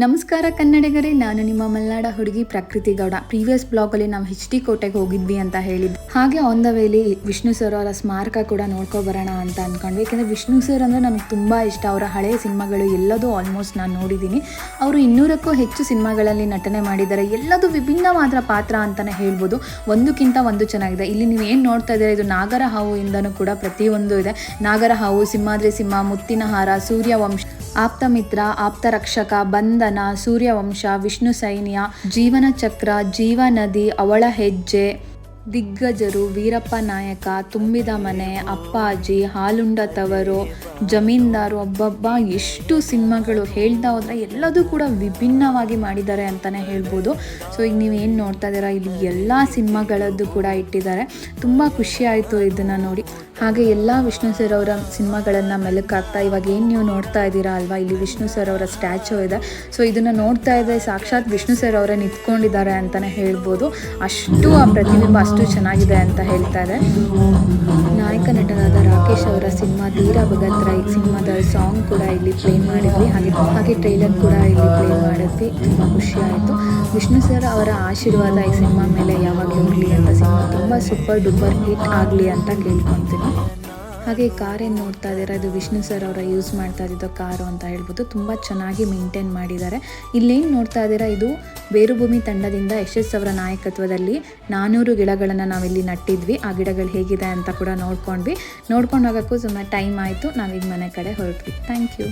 ನಮಸ್ಕಾರ ಕನ್ನಡಿಗರೇ, ನಾನು ನಿಮ್ಮ ಮಲ್ನಾಡ ಹುಡುಗಿ ಪ್ರಕೃತಿ ಗೌಡ. ಪ್ರೀವಿಯಸ್ ಬ್ಲಾಗಲ್ಲಿ ನಾವು ಹೆಚ್ ಡಿ ಕೋಟೆಗೆ ಹೋಗಿದ್ವಿ ಅಂತ ಹೇಳಿದ್ವಿ ಹಾಗೆ on the valley Vishnu sir ಅವರ ಸ್ಮಾರಕ ಕೂಡ ನೋಡ್ಕೊ ಬರೋಣ ಅಂತ ಅನ್ಕೊಂಡ್ವಿ. ಯಾಕಂದ್ರೆ ವಿಷ್ಣು ಸರ್ ಅಂದ್ರೆ ನನಗೆ ತುಂಬಾ ಇಷ್ಟ. ಅವರ ಹಳೆಯ ಸಿನಿಮಾಗಳು ಎಲ್ಲದೂ ಆಲ್ಮೋಸ್ಟ್ ನಾನು ನೋಡಿದ್ದೀನಿ. ಅವರು ಇನ್ನೂರಕ್ಕೂ ಹೆಚ್ಚು ಸಿನಿಮಾಗಳಲ್ಲಿ ನಟನೆ ಮಾಡಿದ್ದಾರೆ. ಎಲ್ಲದೂ ಮಾತ್ರ ಪಾತ್ರ ಅಂತಾನೆ ಹೇಳ್ಬೋದು. ಒಂದಕ್ಕಿಂತ ಒಂದು ಚೆನ್ನಾಗಿದೆ. ಇಲ್ಲಿ ನೀವು ಏನು ನೋಡ್ತಾ ಇದ್ದೀರಾ? ಇದು ನಾಗರ ಹಾವು ಇಂದನೂ ಕೂಡ ಪ್ರತಿಯೊಂದು ಇದೆ. ನಾಗರ ಹಾವು ಸಿಂಹಾದ್ರಿ ಸಿಂಹ ಮುತ್ತಿನ ಹಾರ ಸೂರ್ಯವಂಶ. ಆಪ್ತ ಮಿತ್ರ ಆಪ್ತ ರಕ್ಷಕ ಬಂಧನ, ಸೂರ್ಯವಂಶ, ವಿಷ್ಣು ಸೈನ್ಯ ಜೀವನ ಚಕ್ರ ಜೀವ ನದಿ ಅವಳ ಹೆಜ್ಜೆ, ದಿಗ್ಗಜರು, ವೀರಪ್ಪ ನಾಯಕ, ತುಂಬಿದ ಮನೆ, ಅಪ್ಪಾಜಿ ಹಾಲುಂಡ ತವರು ಜಮೀನ್ದಾರು, ಒಬ್ಬೊಬ್ಬ ಎಷ್ಟು ಸಿನಿಮಾಗಳು ಹೇಳ್ತಾ ಹೋದ್ರೆ ಎಲ್ಲದೂ ಕೂಡ ವಿಭಿನ್ನವಾಗಿ ಮಾಡಿದ್ದಾರೆ ಅಂತಲೇ ಹೇಳ್ಬೋದು. ಸೊ, ಈಗ ನೀವು ಏನು ನೋಡ್ತಾ ಇದ್ದೀರಾ? ಇಲ್ಲಿ ಎಲ್ಲ ಸಿನಿಮಾಗಳದ್ದು ಕೂಡ ಇಟ್ಟಿದ್ದಾರೆ. ತುಂಬ ಖುಷಿ ಆಯಿತು ಇದನ್ನು ನೋಡಿ. ಹಾಗೆ ಎಲ್ಲ ವಿಷ್ಣು ಸರ್ ಅವರ ಸಿನಿಮಾಗಳನ್ನು ಮೆಲುಕಾಗ್ತಾ ಇವಾಗ ಏನು ನೀವು ನೋಡ್ತಾ ಇದ್ದೀರಾ ಅಲ್ವಾ? ಇಲ್ಲಿ ವಿಷ್ಣು ಸರ್ ಅವರ ಸ್ಟ್ಯಾಚು ಇದೆ. ಸೊ ಇದನ್ನು ನೋಡ್ತಾ ಇದ್ದರೆ ಸಾಕ್ಷಾತ್ ವಿಷ್ಣು ಸರ್ ಅವರೇ ನಿಂತ್ಕೊಂಡಿದ್ದಾರೆ ಅಂತಲೇ ಹೇಳ್ಬೋದು. ಅಷ್ಟು ಆ ಪ್ರತಿಬಿಂಬ ಅಷ್ಟು ಚೆನ್ನಾಗಿದೆ ಅಂತ ಹೇಳ್ತಾರೆ ರಾಕೇಶ್ ಅವರ ಸಿನಿಮಾ ಧೀರ ಭಗತ್ ರೈ ಸಿನಿಮಾದ ಸಾಂಗ್ ಕೂಡ ಇಲ್ಲಿ ಪ್ಲೇ ಮಾಡಿದ್ವಿ. ಹಾಗೆ ಹಾಗೆ ಟ್ರೈಲರ್ ಕೂಡ ಇಲ್ಲಿ ಪ್ಲೇ ಮಾಡಿದ್ವಿ. ತುಂಬ ಖುಷಿ ಆಯಿತು. ವಿಷ್ಣು ಸರ್ ಅವರ ಆಶೀರ್ವಾದ ಈ ಸಿನಿಮಾ ಮೇಲೆ ಯಾವಾಗಲೂ ಇರಲಿ ಅಂತ ಸಿನಿಮಾ. ತುಂಬ ಸೂಪರ್ ಡೂಪರ್ ಹಿಟ್ ಆಗಲಿ ಅಂತ ಕೇಳ್ಕೊತೀನಿ. ಹಾಗೆ ಕಾರ್ ಏನು ನೋಡ್ತಾ ಇದ್ದೀರಾ. ಇದು ವಿಷ್ಣು ಸರ್ ಅವರ ಯೂಸ್ ಮಾಡ್ತಾ ಇದ್ದಿದ್ದು ಕಾರು ಅಂತ ಹೇಳ್ಬೋದು. ತುಂಬ ಚೆನ್ನಾಗಿ ಮೇಂಟೈನ್ ಮಾಡಿದ್ದಾರೆ. ಇಲ್ಲೇನು ನೋಡ್ತಾ ಇದ್ದೀರಾ? ಇದು ಬೇರುಭೂಮಿ ತಂಡದಿಂದ ಯಶಸ್ ಅವರ ನಾಯಕತ್ವದಲ್ಲಿ ನಾನ್ನೂರು ಗಿಡಗಳನ್ನು ನಾವಿಲ್ಲಿ ನಟ್ಟಿದ್ವಿ. ಆ ಗಿಡಗಳು ಹೇಗಿದೆ ಅಂತ ಕೂಡ ನೋಡ್ಕೊಂಡ್ವಿ. ನೋಡ್ಕೊಂಡು ಹೋಗೋಕ್ಕೂ ಸುಮ್ಮನೆ ಟೈಮ್ ಆಯಿತು. ನಾವೀಗ ಮನೆ ಕಡೆ ಹೊರಟ್ವಿ. Thank you